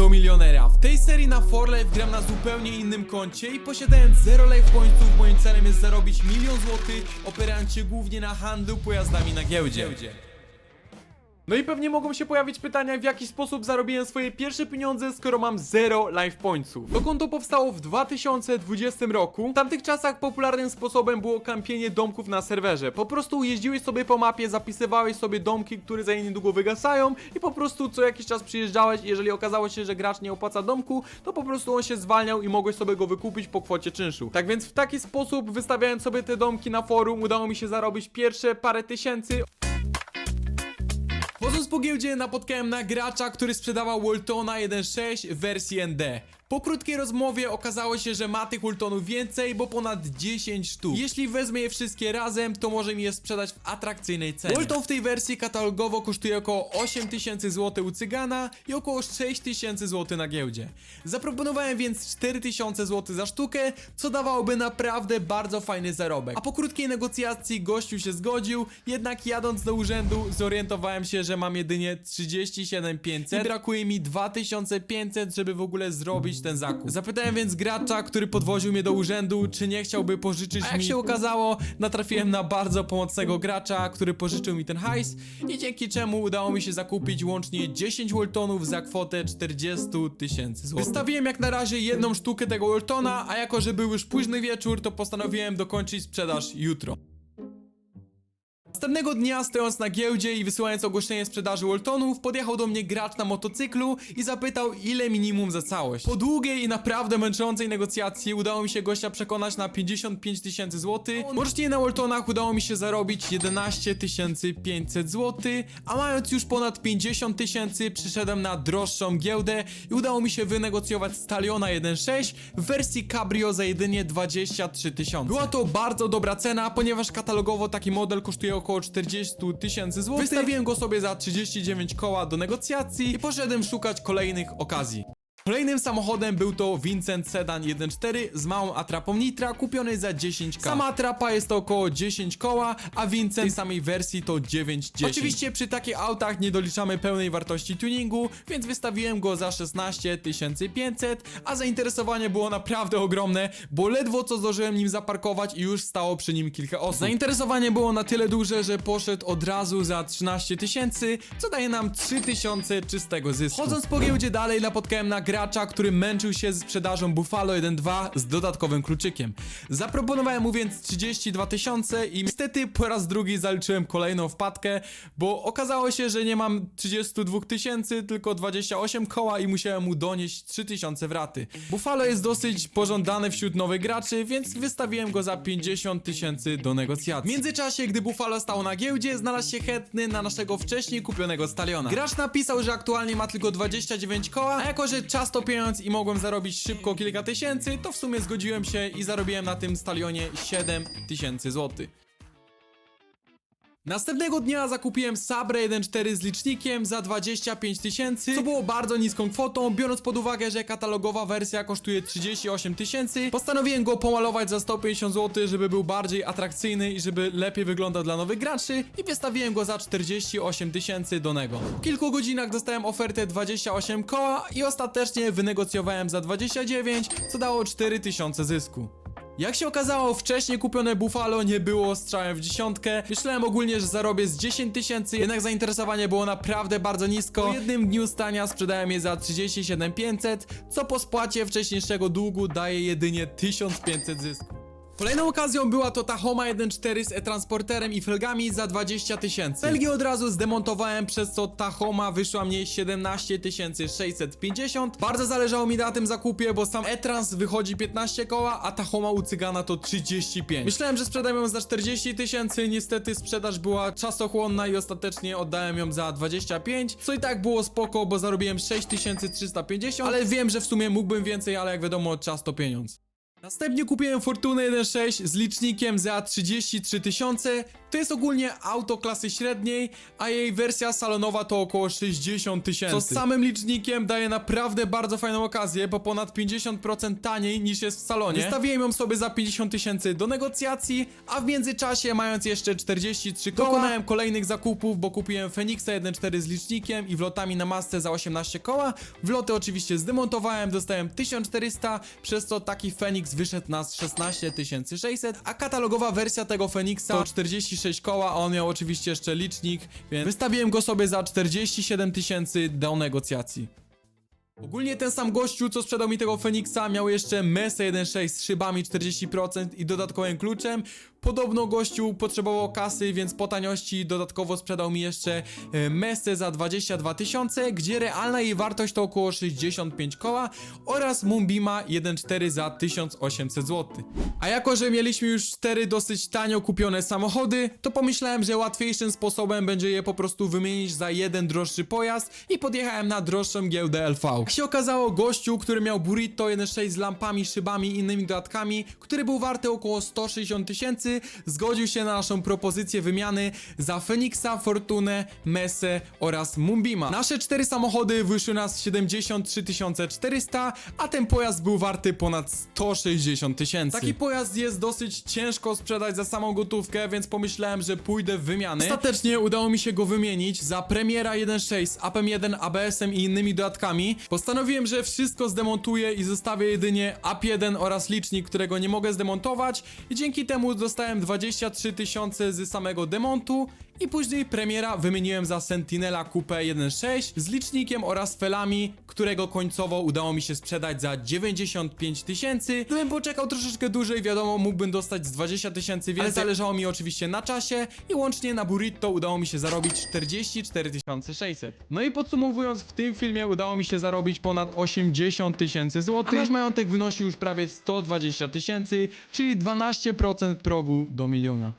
do milionera. W tej serii na 4Life gram na zupełnie innym koncie i posiadając 0 life pointsów moim celem jest zarobić milion złotych, opierając się głównie na handlu pojazdami na giełdzie. No i pewnie mogą się pojawić pytania, w jaki sposób zarobiłem swoje pierwsze pieniądze, skoro mam 0 life pointsów. To konto powstało w 2020 roku. W tamtych czasach popularnym sposobem było kampienie domków na serwerze. Po prostu jeździłeś sobie po mapie, zapisywałeś sobie domki, które za niedługo wygasają i po prostu co jakiś czas przyjeżdżałeś jeżeli okazało się, że gracz nie opłaca domku, to po prostu on się zwalniał i mogłeś sobie go wykupić po kwocie czynszu. Tak więc w taki sposób, wystawiając sobie te domki na forum, udało mi się zarobić pierwsze parę tysięcy. Wchodząc po giełdzie napotkałem na gracza, który sprzedawał Waltona 1.6 w wersji ND. Po krótkiej rozmowie okazało się, że ma tych Waltonów więcej, bo ponad 10 sztuk. Jeśli wezmę je wszystkie razem, to może mi je sprzedać w atrakcyjnej cenie. Walton w tej wersji katalogowo kosztuje około 8000 zł u cygana i około 6000 zł na giełdzie. Zaproponowałem więc 4000 zł za sztukę, co dawałoby naprawdę bardzo fajny zarobek. A po krótkiej negocjacji gościu się zgodził, jednak jadąc do urzędu zorientowałem się, że mam jedynie 37500 i brakuje mi 2500, żeby w ogóle zrobić ten zakup. Zapytałem więc gracza, który podwoził mnie do urzędu, czy nie chciałby pożyczyć A jak mi... się okazało, natrafiłem na bardzo pomocnego gracza, który pożyczył mi ten hajs i dzięki czemu udało mi się zakupić łącznie 10 Waltonów za kwotę 40 tysięcy złotych. Wystawiłem jak na razie jedną sztukę tego Waltona, a jako, że był już późny wieczór, to postanowiłem dokończyć sprzedaż jutro. Następnego dnia, stojąc na giełdzie i wysyłając ogłoszenie sprzedaży Waltonów, podjechał do mnie gracz na motocyklu i zapytał, ile minimum za całość. Po długiej i naprawdę męczącej negocjacji udało mi się gościa przekonać na 55 tysięcy złotych. Łącznie na Waltonach udało mi się zarobić 11 500 złotych, a mając już ponad 50 tysięcy, przyszedłem na droższą giełdę i udało mi się wynegocjować Staliona 1.6 w wersji Cabrio za jedynie 23 tysiące. Była to bardzo dobra cena, ponieważ katalogowo taki model kosztuje około 40 tysięcy złotych. Wystawiłem go sobie za 39 koła do negocjacji i poszedłem szukać kolejnych okazji. Kolejnym samochodem był to Vincent Sedan 1.4 z małą atrapą nitra kupiony za 10k. Sama atrapa jest to około 10 koła, a Vincent w tej samej wersji to 9,10. Oczywiście przy takich autach nie doliczamy pełnej wartości tuningu, więc wystawiłem go za 16 500, a zainteresowanie było naprawdę ogromne, bo ledwo co zdążyłem nim zaparkować i już stało przy nim kilka osób. Zainteresowanie było na tyle duże, że poszedł od razu za 13 tysięcy, co daje nam 3000 czystego zysku. Chodząc po giełdzie dalej napotkałem na gracza, który męczył się z sprzedażą Buffalo 1.2 z dodatkowym kluczykiem. Zaproponowałem mu więc 32 tysiące i niestety po raz drugi zaliczyłem kolejną wpadkę, bo okazało się, że nie mam 32 tysięcy, tylko 28 koła i musiałem mu donieść 3 tysiące w raty. Buffalo jest dosyć pożądane wśród nowych graczy, więc wystawiłem go za 50 tysięcy do negocjacji. W międzyczasie, gdy Buffalo stało na giełdzie, znalazł się chętny na naszego wcześniej kupionego staliona. Gracz napisał, że aktualnie ma tylko 29 koła, a jako, że czas to pieniądz i mogłem zarobić szybko kilka tysięcy, to w sumie zgodziłem się i zarobiłem na tym stalionie 7 tysięcy złotych. Następnego dnia zakupiłem Sabre 1.4 z licznikiem za 25 tysięcy, co było bardzo niską kwotą, biorąc pod uwagę, że katalogowa wersja kosztuje 38 tysięcy. Postanowiłem go pomalować za 150 zł, żeby był bardziej atrakcyjny i żeby lepiej wyglądał dla nowych graczy i wystawiłem go za 48 tysięcy do nego. W kilku godzinach dostałem ofertę 28 koła i ostatecznie wynegocjowałem za 29, co dało 4 tysiące zysku. Jak się okazało, wcześniej kupione Buffalo nie było strzałem w dziesiątkę. Myślałem ogólnie, że zarobię z 10 tysięcy, jednak zainteresowanie było naprawdę bardzo nisko. Po jednym dniu stania sprzedałem je za 37 500, co po spłacie wcześniejszego długu daje jedynie 1500 zysku. Kolejną okazją była to Tahoma 1.4 z e-transporterem i felgami za 20 tysięcy. Felgi od razu zdemontowałem, przez co Tahoma wyszła mnie 17 650. Bardzo zależało mi na tym zakupie, bo sam e-trans wychodzi 15 koła, a u Cygana to 35. Myślałem, że sprzedam ją za 40 tysięcy, niestety sprzedaż była czasochłonna i ostatecznie oddałem ją za 25, co i tak było spoko, bo zarobiłem 6350, ale wiem, że w sumie mógłbym więcej, ale jak wiadomo, czas to pieniądz. Następnie kupiłem Fortunę 1.6 z licznikiem za 33 tysiące. To jest ogólnie auto klasy średniej, a jej wersja salonowa to około 60 tysięcy. Co z samym licznikiem daje naprawdę bardzo fajną okazję, bo ponad 50% taniej niż jest w salonie. Wystawiłem ją sobie za 50 tysięcy do negocjacji, a w międzyczasie mając jeszcze 43 koła, dokonałem kolejnych zakupów, bo kupiłem Fenixa 1.4 z licznikiem i wlotami na masce za 18 koła. Wloty oczywiście zdemontowałem, dostałem 1400, przez co taki Fenix wyszedł na 16 600, a katalogowa wersja tego Fenixa to 46 koła, a on miał oczywiście jeszcze licznik, więc wystawiłem go sobie za 47 tysięcy do negocjacji. Ogólnie ten sam gościu, co sprzedał mi tego Feniksa, miał jeszcze Mesę 1.6 z szybami 40% i dodatkowym kluczem. Podobno gościu potrzebował kasy, więc po taniości dodatkowo sprzedał mi jeszcze e, Mesę za 22 tysiące, gdzie realna jej wartość to około 65 koła oraz Mumbima 1.4 za 1800 zł. A jako, że mieliśmy już 4 dosyć tanio kupione samochody, to pomyślałem, że łatwiejszym sposobem będzie je po prostu wymienić za jeden droższy pojazd i podjechałem na droższą giełdę LV. Jak się okazało, gościu, który miał Burrito 1.6 z lampami, szybami i innymi dodatkami, który był warty około 160 tysięcy, zgodził się na naszą propozycję wymiany za Fenixa, Fortunę, Mesę oraz Mumbima. Nasze cztery samochody wyszły nas 73 400, a ten pojazd był warty ponad 160 tysięcy. Taki pojazd jest dosyć ciężko sprzedać za samą gotówkę, więc pomyślałem, że pójdę w wymiany. Ostatecznie udało mi się go wymienić za Premiera 1.6 z APM 1, ABS-em i innymi dodatkami. Postanowiłem, że wszystko zdemontuję i zostawię jedynie AP1 oraz licznik, którego nie mogę zdemontować i dzięki temu dostałem 23 tysiące z samego demontu i później premiera wymieniłem za Sentinela Coupe 1.6 z licznikiem oraz felami, którego końcowo udało mi się sprzedać za 95 tysięcy. Gdybym poczekał troszeczkę dłużej, wiadomo, mógłbym dostać z 20 tysięcy więcej, ale zależało mi oczywiście na czasie i łącznie na burrito udało mi się zarobić 44 600. No i podsumowując, w tym filmie udało mi się zarobić ponad 80 tysięcy złotych, nasz majątek wynosi już prawie 120 tysięcy, czyli 12% progu do miliona.